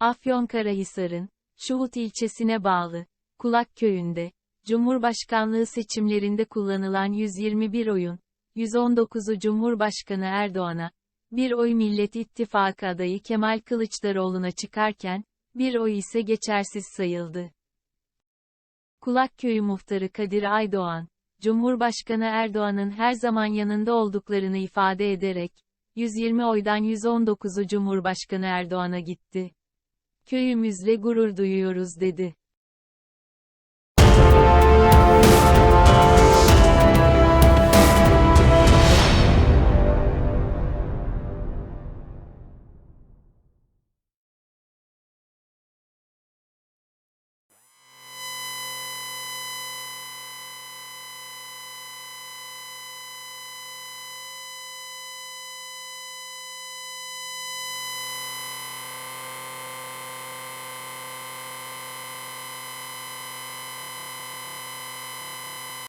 Afyonkarahisar'ın, Şuhut ilçesine bağlı, Kulak köyünde, Cumhurbaşkanlığı seçimlerinde kullanılan 121 oyun, 119'u Cumhurbaşkanı Erdoğan'a, bir oy Millet İttifakı adayı Kemal Kılıçdaroğlu'na çıkarken, bir oy ise geçersiz sayıldı. Kulak Köyü Muhtarı Kadir Aydoğan, Cumhurbaşkanı Erdoğan'ın her zaman yanında olduklarını ifade ederek, 120 oydan 119'u Cumhurbaşkanı Erdoğan'a gitti. Köyümüzle gurur duyuyoruz dedi.